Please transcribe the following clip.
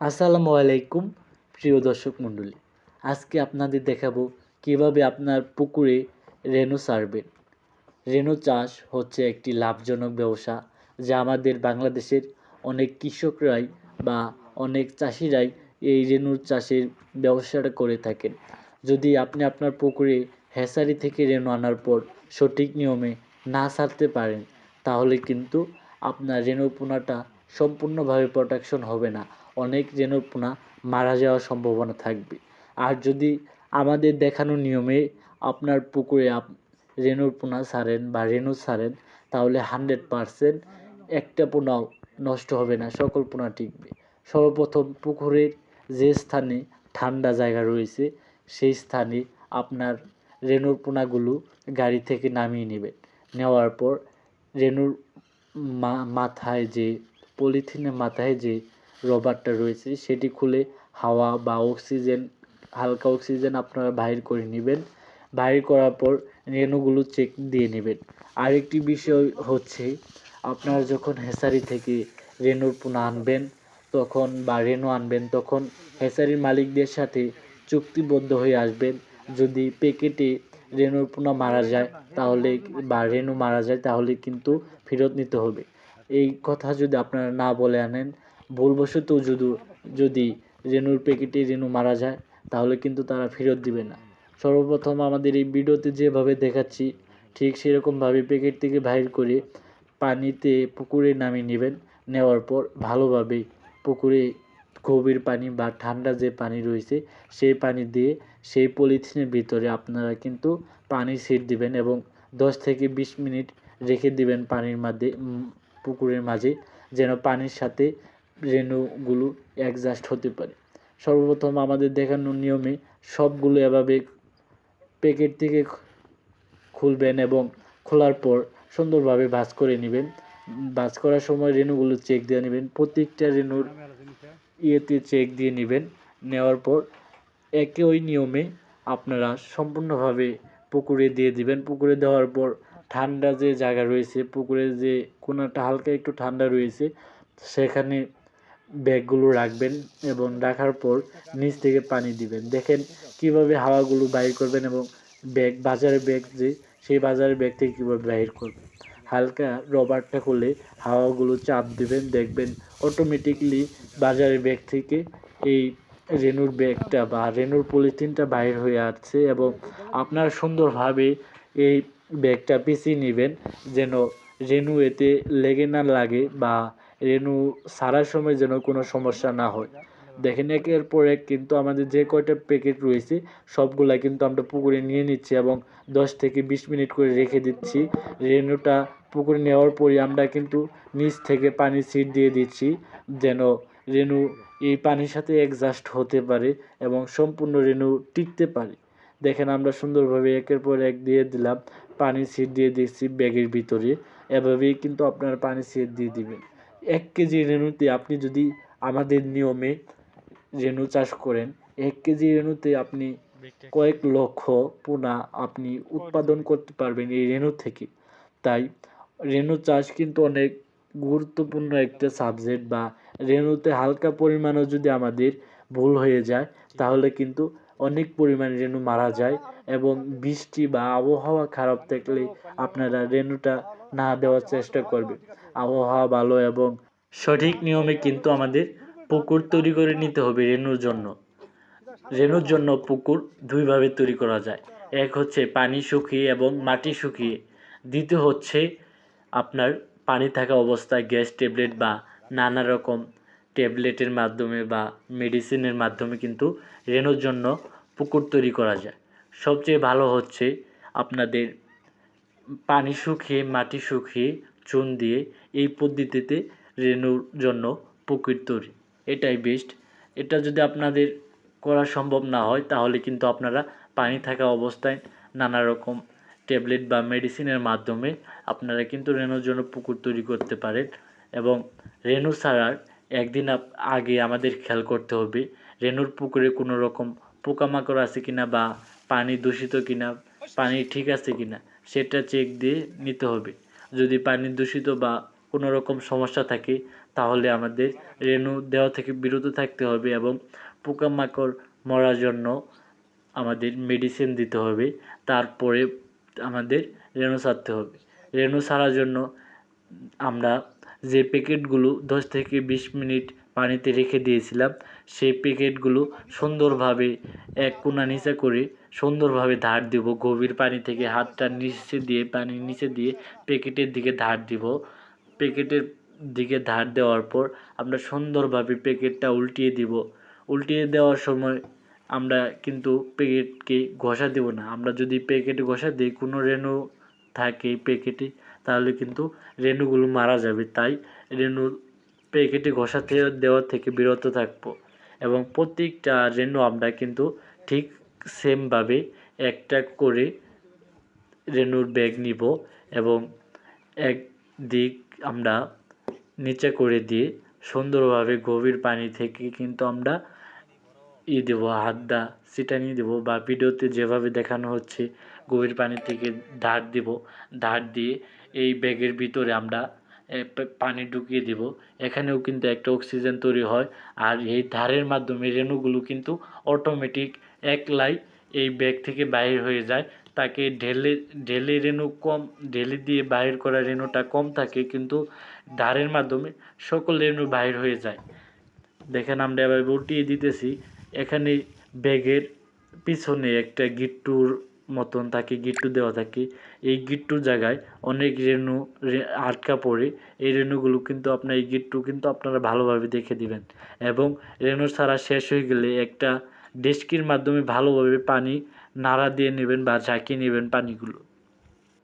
আসসালামু আলাইকুম, প্রিয় দর্শক মণ্ডলী। আজকে আপনাদের দেখাবো কীভাবে আপনার পুকুরে রেনু সারবেন। রেনু চাষ হচ্ছে একটি লাভজনক ব্যবসা যা আমাদের বাংলাদেশের অনেক কৃষকরাই বা অনেক চাষিরাই এই রেনুর চাষের ব্যবসাটা করে থাকেন। যদি আপনি আপনার পুকুরে হ্যাচারি থেকে রেনু আনার পর সঠিক নিয়মে না সারতে পারেন, তাহলে কিন্তু আপনার রেনু পোনাটা সম্পূর্ণভাবে প্রোটেকশন হবে না। অনেক রেনুর পোনা মারা যাওয়ার সম্ভাবনা থাকবে। আর যদি আমাদের দেখানো নিয়মে আপনার পুকুরে আপ রেনুর পোনা ছাড়েন বা রেনু ছাড়েন তাহলে হান্ড্রেড পারসেন্ট একটা পোনাও নষ্ট হবে না, সকল পোনা টিকবে। সর্বপ্রথম পুকুরের যে স্থানে ঠান্ডা জায়গা রয়েছে, সেই স্থানে আপনার রেনুর পোনাগুলো গাড়ি থেকে নামিয়ে নেবেন। নেওয়ার পর রেনুর মা, মাথায় যে, পলিথিনের মাথায় যে রবারটা রয়েছে, সেটি খুলে হাওয়া বা অক্সিজেন, হালকা অক্সিজেন আপনারা বাহির করে নেবেন। বাহির করার পর রেণুগুলো চেক দিয়ে নেবেন। আরেকটি বিষয় হচ্ছে, আপনারা যখন হেসারি থেকে রেনুর পোনা আনবেন তখন বা রেনু আনবেন তখন হেসারির মালিকদের সাথে চুক্তিবদ্ধ হয়ে আসবেন। যদি প্যাকেটে রেনুর পোনা মারা যায় তাহলে, বা রেনু মারা যায় তাহলে কিন্তু ফেরত নিতে হবে। এই কথা যদি আপনারা না বলে আনেন ভুলবশত যদি যদি রেনুর প্যাকেটে রেনু মারা যায়, তাহলে কিন্তু তারা ফেরত দিবে না। সর্বপ্রথম আমাদের এই ভিডিওতে যেভাবে দেখাচ্ছি, ঠিক সেরকমভাবে প্যাকেট থেকে বাইর করে পানিতে পুকুরে নামিয়ে নেবেন। নেওয়ার পর ভালোভাবে পুকুরে গভীর পানি বা ঠান্ডা যে পানি রয়েছে সেই পানি দিয়ে সেই পলিথিনের ভিতরে আপনারা কিন্তু পানি ছিট দিবেন এবং দশ থেকে বিশ মিনিট রেখে দিবেন পানির মাঝে পুকুরের মাঝে, যেন পানির সাথে রেণুগুলো অ্যাডজাস্ট হতে পারে। সর্বপ্রথম আমাদের দেখানোর নিয়মে সবগুলো এভাবে প্যাকেট থেকে খুলবেন এবং খোলার পর সুন্দরভাবে ভাঁজ করে নেবেন। ভাঁজ করার সময় রেণুগুলো চেক দিয়ে নেবেন। প্রত্যেকটা রেণুর ইয়েতে চেক দিয়ে নেবেন। নেওয়ার পর একে ওই নিয়মে আপনারা সম্পূর্ণভাবে পুকুরে দিয়ে দিবেন। পুকুরে দেওয়ার পর ঠান্ডা যে জায়গা রয়েছে, পুকুরে যে কোনোটা হালকা একটু ঠান্ডা রয়েছে, সেখানে ব্যাগগুলো রাখবেন এবং রাখার পর নিচ থেকে পানি দিবেন। দেখেন কীভাবে হাওয়াগুলো বাইর করবেন এবং ব্যাগ, বাজারের ব্যাগ যে, সেই বাজারের ব্যাগ থেকে কীভাবে বাহির করবেন। হালকা রবারটা খুলে হাওয়াগুলো চাপ দিবেন, দেখবেন অটোমেটিকলি বাজারের ব্যাগ থেকে এই রেনুর ব্যাগটা বা রেনুর পলিথিনটা বাইর হয়ে আসছে এবং আপনারা সুন্দরভাবে এই ব্যাগটা পিছিয়ে নেবেন যেন রেনু এতে লেগে না লাগে বা রেনু সারার সময় যেন কোনো সমস্যা না হয়। দেখেন একের পর এক কিন্তু আমাদের যে কয়টা প্যাকেট রয়েছে, সবগুলা কিন্তু আমরা পুকুরে নিয়ে নিচ্ছি এবং দশ থেকে বিশ মিনিট করে রেখে দিচ্ছি। রেনুটা পুকুরে নেওয়ার পরই আমরা কিন্তু নিচ থেকে পানি ছিট দিয়ে দিচ্ছি যেন রেনু এই পানির সাথে অ্যাডজাস্ট হতে পারে এবং সম্পূর্ণ রেনু টিকতে পারে। দেখেন আমরা সুন্দরভাবে একের পর এক দিয়ে দিলাম, পানি ছিট দিয়ে দিচ্ছি ব্যাগের ভিতরে। এভাবেই কিন্তু আপনারা পানি ছিট দিয়ে দিবেন। এক কেজি রেনুতে আপনি যদি আমাদের নিয়মে রেনু চাষ করেন এক কেজি রেনুতে আপনি কয়েক লক্ষ পোনা আপনি উৎপাদন করতে পারবেন এই রেণু থেকে। তাই রেনু চাষ কিন্তু অনেক গুরুত্বপূর্ণ একটা সাবজেক্ট বা রেনুতে হালকা পরিমাণও যদি আমাদের ভুল হয়ে যায় তাহলে কিন্তু অনেক পরিমাণে রেনু মারা যায় এবং বৃষ্টি বা আবহাওয়া খারাপ থাকলে আপনারা রেনুটা না দেওয়ার চেষ্টা করবে আবহাওয়া ভালো এবং সঠিক নিয়মে কিন্তু আমাদের পুকুর তৈরি করে নিতে হবে রেনুর জন্য। রেনুর জন্য পুকুর দুইভাবে তৈরি করা যায়। এক হচ্ছে পানি শুকিয়ে এবং মাটি শুকিয়ে। দ্বিতীয় হচ্ছে আপনার পানি থাকা অবস্থায় গ্যাস ট্যাবলেট বা নানা রকম ট্যাবলেটের মাধ্যমে বা মেডিসিনের মাধ্যমে কিন্তু রেনুর জন্য পুকুর তৈরি করা যায়। সবচেয়ে ভালো হচ্ছে আপনাদের পানি শুকিয়ে, মাটি শুকিয়ে, চুন দিয়ে এই পদ্ধতিতে রেনুর জন্য পুকুর তৈরি। এটাই বেস্ট এটা যদি আপনাদের করা সম্ভব না হয়, তাহলে কিন্তু আপনারা পানি থাকা অবস্থায় নানা রকম ট্যাবলেট বা মেডিসিনের মাধ্যমে আপনারা কিন্তু রেনুর জন্য পুকুর তৈরি করতে পারেন এবং রেনু ছাড়ার একদিন আগে আমাদের খেয়াল করতে হবে, রেনুর পুকুরে কোনো রকম পোকামাকড় আছে কিনা বা পানি দূষিত কিনা, পানি ঠিক আছে কিনা, সেটা চেক দিয়ে নিতে হবে। যদি পানি দূষিত বা কোনো রকম সমস্যা থাকে, তাহলে আমাদের রেণু দেওয়া থেকে বিরত থাকতে হবে এবং পোকামাকড় মরার জন্য আমাদের মেডিসিন দিতে হবে। তারপরে আমাদের রেণু ছাড়তে হবে। রেণু ছাড়ার জন্য আমরা যে প্যাকেটগুলো দশ থেকে বিশ মিনিট পানিতে রেখে দিয়েছিলাম, সেই প্যাকেটগুলো সুন্দরভাবে এক কোনা নিচে করে সুন্দরভাবে ধার দিব। গভীর পানি থেকে হাতটা নিচে দিয়ে পানির নিচে দিয়ে প্যাকেটের দিকে ধার দিব। প্যাকেটের দিকে ধার দেওয়ার পর আমরা সুন্দরভাবে প্যাকেটটা উল্টিয়ে দিব। উল্টিয়ে দেওয়ার সময় আমরা কিন্তু প্যাকেটকে ঘষা দেব না। আমরা যদি প্যাকেটে ঘষা দিই, কোনো রেণু থাকে প্যাকেটে তাহলে কিন্তু রেণুগুলো মারা যাবে। তাই রেণু প্যাকেটে ঘষা থে- দেওয়া থেকে বিরত থাকব। এবং প্রত্যেকটা রেণু আমরা কিন্তু ঠিক সেমভাবে একটা করে রেণুর ব্যাগ নিব এবং এক দিক আমরা নিচে করে দিয়ে সুন্দরভাবে গভীর পানি থেকে কিন্তু আমরা ই দেবো হাতটা ছিটানি দেবো বা ভিডিওতে যেভাবে দেখানো হচ্ছে, গভীর পানি থেকে ধার দিব। ধার দিয়ে এই ব্যাগের ভিতরে আমরা পানি ঢুকিয়ে দিব। এখানেও কিন্তু একটা অক্সিজেন তৈরি হয় আর এই ধারের মাধ্যমে রেণুগুলো কিন্তু অটোমেটিক একলাই এই ব্যাগ থেকে বাইর হয়ে যায়। তাকে ঢেলে ঢেলে রেণু কম, ঢেলে দিয়ে বাইর করা রেণুটা কম থাকে কিন্তু ধারের মাধ্যমে সকল রেণু বাইর হয়ে যায়। দেখেন আমরা এবার উল্টিয়ে দিতেছি। এখানে ব্যাগের পিছনে একটা গিট্টুর মতন থাকে, গিট্টু দেওয়া থাকে। এই গিট্টুর জায়গায় অনেক রেণু আটকা পড়ে। এই রেণুগুলো কিন্তু আপনার, এই গিট্টু কিন্তু আপনারা ভালোভাবে দেখে দিবেন। এবং রেণু ছাড়া শেষ হয়ে গেলে একটা ডেস্কির মাধ্যমে ভালোভাবে পানি, নাড়া দিয়ে নেবেন বা ঝাঁকিয়ে নেবেন পানিগুলো।